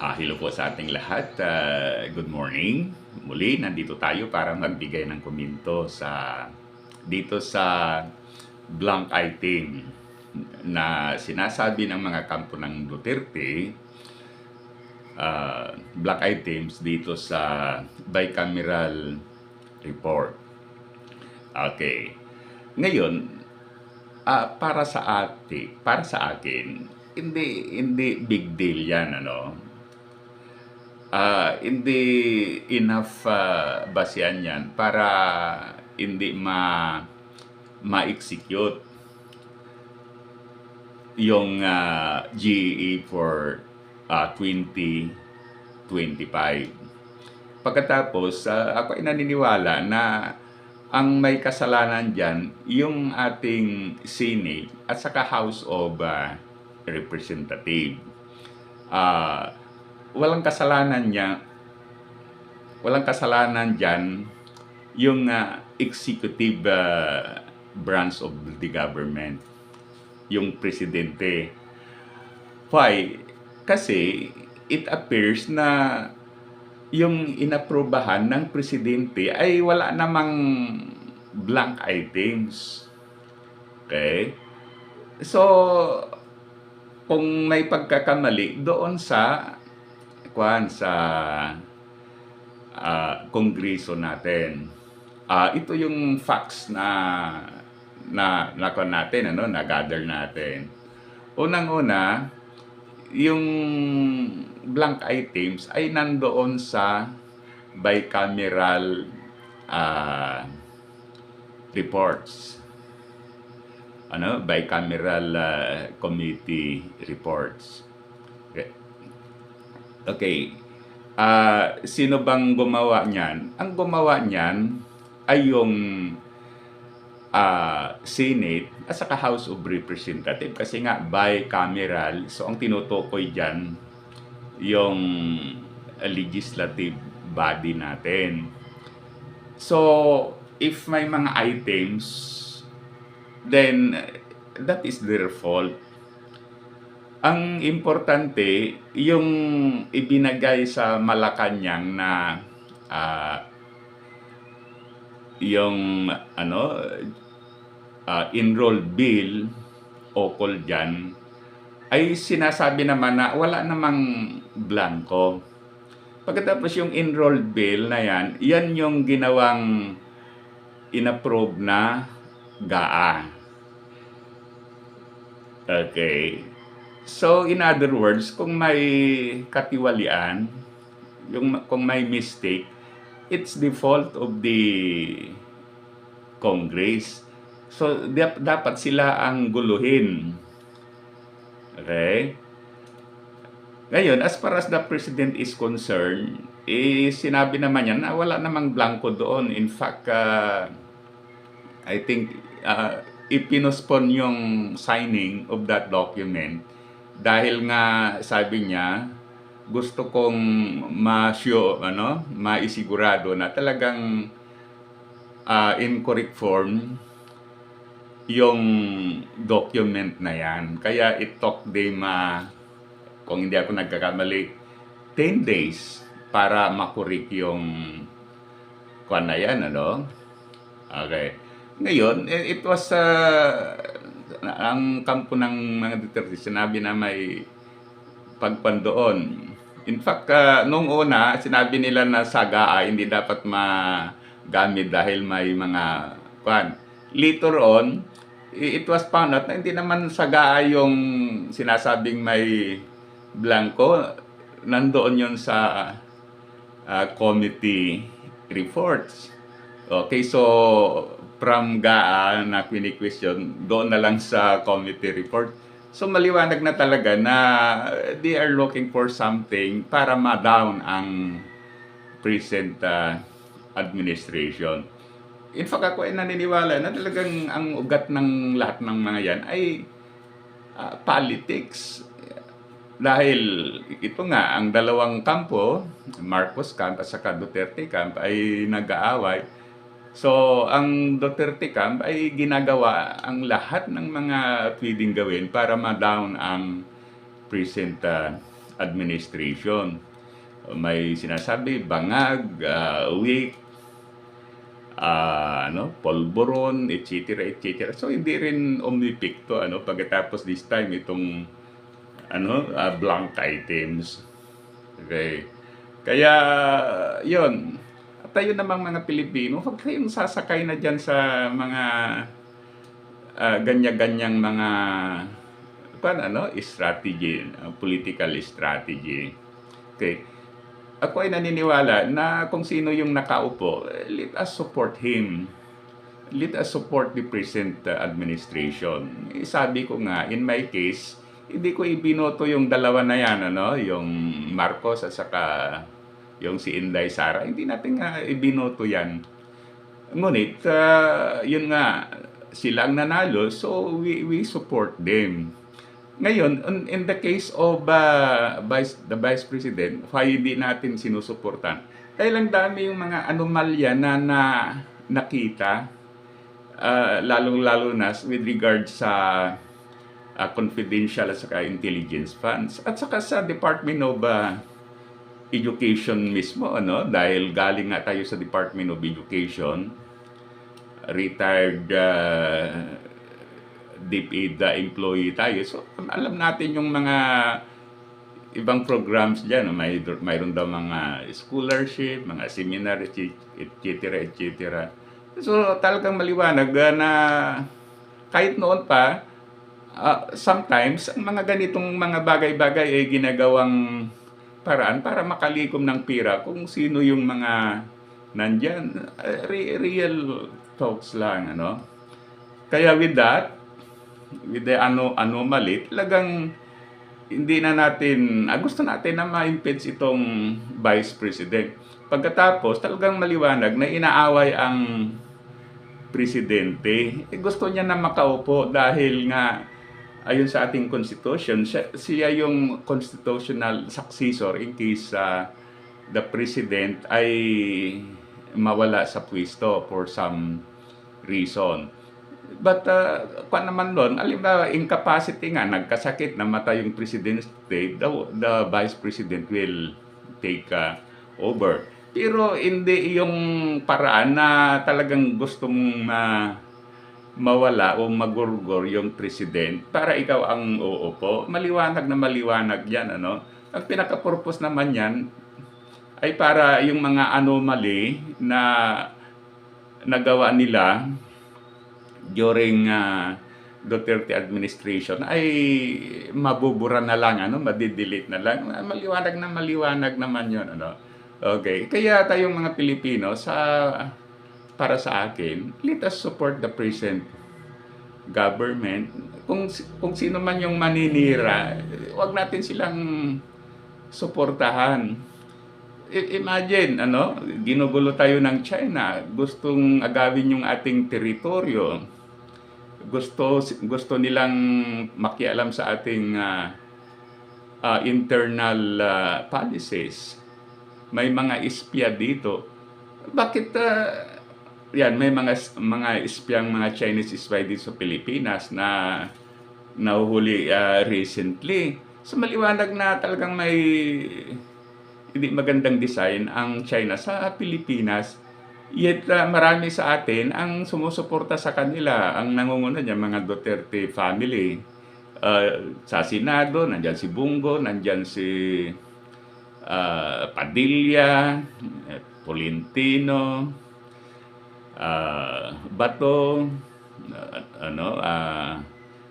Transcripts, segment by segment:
Ah, hello po sa ating lahat. Ah, good morning. Muli, nandito tayo para magbigay ng komento sa dito sa blank item na sinasabi ng mga kampo ng Duterte ah, black items dito sa bicameral report. Okay. Ngayon, ah, para sa ate, para sa akin, hindi hindi big deal 'yan ano. Ah, hindi enough ah, basehan 'yan para hindi ma ma-execute yung ah, GE for ah, 2025. Pagkatapos, ah, ako ay naniniwala na ang may kasalanan dyan, yung ating Senate at saka House of ah, Representative. Ah, walang kasalanan niya, walang kasalanan dyan yung ah, executive ah, branch of the government, yung presidente. Why? Kasi it appears na yung inaprobahan ng presidente ay wala namang blank items. Okay? So, kung may pagkakamali doon sa kwan sa ah, kongreso natin. Ah, ito yung facts na na na kwan natin ano, na gather natin. Unang-una, yung blank items ay nandoon sa bicameral ah, reports. Ano, bicameral ah, committee reports. Okay. Ah, sino bang gumawa niyan? Ang gumawa niyan ay yung ah, Senate at saka House of Representatives kasi nga bicameral. So ang tinutukoy diyan yung legislative body natin. So if may mga items then that is their fault. Ang importante yung ibinagay sa Malacanang na ah, yung ano ah, enrolled bill o call dyan ay sinasabi naman na wala namang blanco. Pagkatapos yung enrolled bill na yan, yan yung ginawang inapprove na GAA. Okay. So, in other words, kung may katiwalian, yung, kung may mistake, it's the fault of the Congress. So, dap- dapat sila ang guluhin. Okay? Ngayon, as far as the President is concerned, eh, sinabi naman niya na wala namang blanco doon. In fact, uh, I think uh, ipinospon yung signing of that document dahil nga sabi niya gusto kong ma-show, ano, maisigurado na talagang uh, in correct form yung document na yan. Kaya it took them, uh, kung hindi ako nagkakamali, 10 days para makurik yung kwan na yan, ano? Okay. Ngayon, eh, it was uh, ang kampo ng mga Duterte sinabi na may pagpandoon. In fact, uh, nung una, sinabi nila na saga ay hindi dapat magamit dahil may mga kwan. Later on, it was found out na hindi naman saga yung sinasabing may blanco. Nandoon yun sa uh, committee reports. Okay, so from GAA na question doon na lang sa committee report. So maliwanag na talaga na they are looking for something para ma-down ang present uh, administration. In fact, ako ay naniniwala na talagang ang ugat ng lahat ng mga yan ay uh, politics. Dahil ito nga, ang dalawang kampo, Marcos camp at saka Duterte camp ay nag-aaway. So, ang Duterte camp ay ginagawa ang lahat ng mga pwedeng gawin para ma-down ang present uh, administration. May sinasabi bangag, uh, weak, ah, ano, polvoron, etc. etc. So hindi rin omnipic to ano pagkatapos this time itong ano ah, blank items. Okay. Kaya yon tayo namang mga Pilipino, huwag kayong sasakay na dyan sa mga ah, ganya-ganyang mga pan ano, strategy, ah, political strategy. Okay. Ako ay naniniwala na kung sino yung nakaupo, let us support him. Let us support the present uh, administration. Eh, sabi ko nga, in my case, hindi ko ibinoto yung dalawa na yan, ano, yung Marcos at saka yung si Inday Sara. Hindi natin nga ibinoto yan. Ngunit, uh, yun nga, sila ang nanalo, so we, we support them. Ngayon, in- the case of uh, vice, the Vice President, why hindi natin sinusuportan? Dahil ang dami yung mga anomalya na, na nakita, uh, lalong-lalo na with regard sa uh, confidential at saka intelligence funds at saka sa Department of uh, Education mismo ano? Dahil galing nga tayo sa Department of Education retired uh, DepEd uh, employee tayo. So alam natin yung mga ibang programs diyan may mayroon daw mga scholarship mga seminar etc etc so talagang maliwanag uh, na kahit noon pa uh, sometimes ang mga ganitong mga bagay-bagay ay ginagawang paraan para makalikom ng pira kung sino yung mga nandyan. Uh, re- real talks lang, ano? Kaya with that, with the ano, anomaly, talagang hindi na natin, ah, gusto natin na ma-impeach itong Vice President. Pagkatapos, talagang maliwanag na inaaway ang presidente. Eh, gusto niya na makaupo dahil nga ayon sa ating constitution, siya, yung constitutional successor in case uh, the president ay mawala sa pwesto for some reason. But uh, kung naman doon, alimbawa, incapacity nga, nagkasakit, namatay yung president, the, the vice president will take uh, over. Pero hindi yung paraan na talagang gusto mong uh, mawala o magurgor yung president para ikaw ang uupo. Maliwanag na maliwanag yan. Ano? Ang pinaka-purpose naman yan ay para yung mga anomaly na nagawa nila during uh, Duterte administration ay mabubura na lang, ano, madidelete na lang. Maliwanag na maliwanag naman yon ano. Okay. Kaya tayong mga Pilipino sa para sa akin, let us support the present government. Kung kung sino man yung maninira, wag natin silang suportahan. I- imagine, ano, ginugulo tayo ng China, gustong agawin yung ating teritoryo. Gusto gusto nilang makialam sa ating uh, uh, internal uh, policies. May mga ispya dito. Bakit uh, yan, may mga mga ispyang mga Chinese spy dito sa Pilipinas na nahuhuli uh, recently. So maliwanag na talagang may hindi magandang design ang China sa Pilipinas. Yet uh, marami sa atin ang sumusuporta sa kanila, ang nangunguna niya mga Duterte family. Uh, sa Senado, nandyan si Bungo, nandyan si uh, Padilla, Polintino, uh, Bato, uh, ano, uh,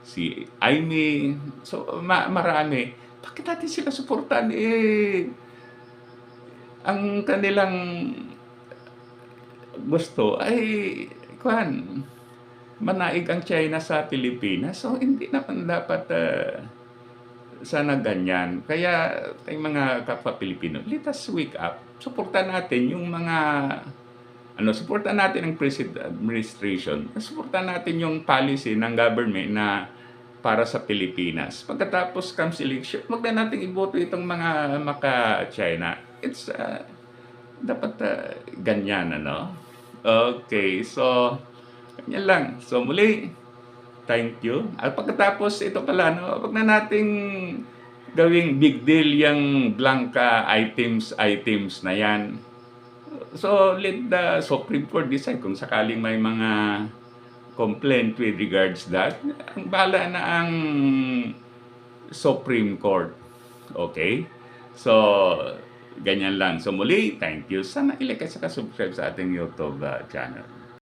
si Aimee. So, ma- marami. Bakit natin sila suportan? Eh, ang kanilang gusto ay, kuhan, manaig ang China sa Pilipinas. So, hindi naman dapat uh, sana ganyan. Kaya, tayong mga kapwa Pilipino, let us wake up. Suportan natin yung mga ano, suportan natin ang president administration, suportan natin yung policy ng government na para sa Pilipinas. Pagkatapos comes election, wag na natin iboto itong mga maka-China. It's, uh, dapat uh, ganyan, ano? Okay, so, ganyan lang. So, muli, thank you. At pagkatapos, ito pala, no, wag na nating gawing big deal yung blanca items items na yan. So, let the Supreme Court decide kung sakaling may mga complaint with regards that. Ang bala na ang Supreme Court. Okay? So, ganyan lang. So, muli, thank you. Sana ilike sa subscribe sa ating YouTube uh, channel.